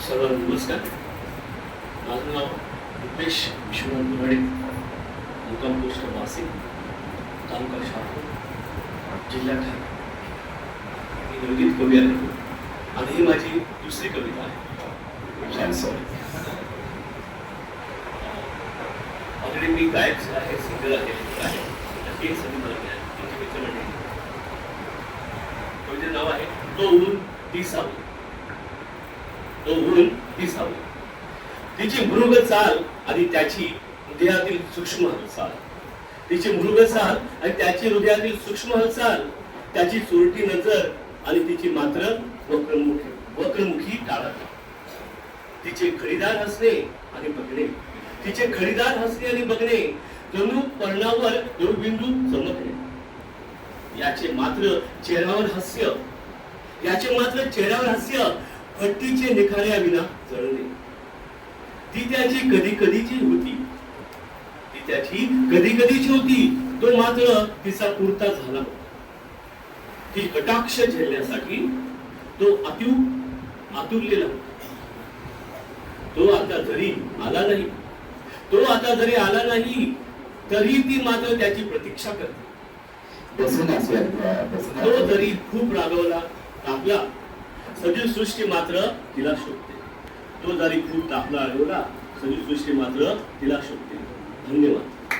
सर्वांना नमस्कार माझं नाव रुपेश विश्वनाथ मुराडे मुक्काम पोस्ट वासिक तालुका शहापूर जिल्हा ठाणे मी नवनीत कवी आहे आणि ही माझी दुसरी कविता आहे ऑलरेडी मी गायक आहे सिंगर आहे आहे मित्र कवितेचं नाव आहे तो ऊन ती सावली तो ऊन ती सावली. तिची मृग चाल आणि त्याची हृदयातील सूक्ष्म हालचाल. तिची मृग चाल आणि त्याची हृदयातील सूक्ष्म हालचाल त्याची चोरटी नजर आणि तिची मात्र वक्रमुखी वक्रमुखी टाळत. तिचे खरीदार हसणे आणि बघणे. तिचे खरीदार हसणे आणि बघणे जणू पर्णावर दुर्बिंदू चमकणे. याचे मात्र चेहऱ्यावर हास्य. याचे मात्र चेहऱ्यावर हास्य भट्टीचे निखाऱ्या विना जळणे ती त्याची कधी कधीची होती. ती त्याची कधी कधीची होती. तो मात्र तिचा पुरता झाला. होता. ती कटाक्ष झेलण्यासाठी तो अतिव आतुरलेला होता. तो आता जरी आला नाही तो आता जरी आला नाही तरी ती मात्र त्याची प्रतीक्षा करते. तो जरी खूप रागवला तापला सजीव सृष्टी मात्र तिला शोधते तो जरी खूप तापला रागवला सजीव सृष्टी मात्र तिला शोधते धन्यवाद.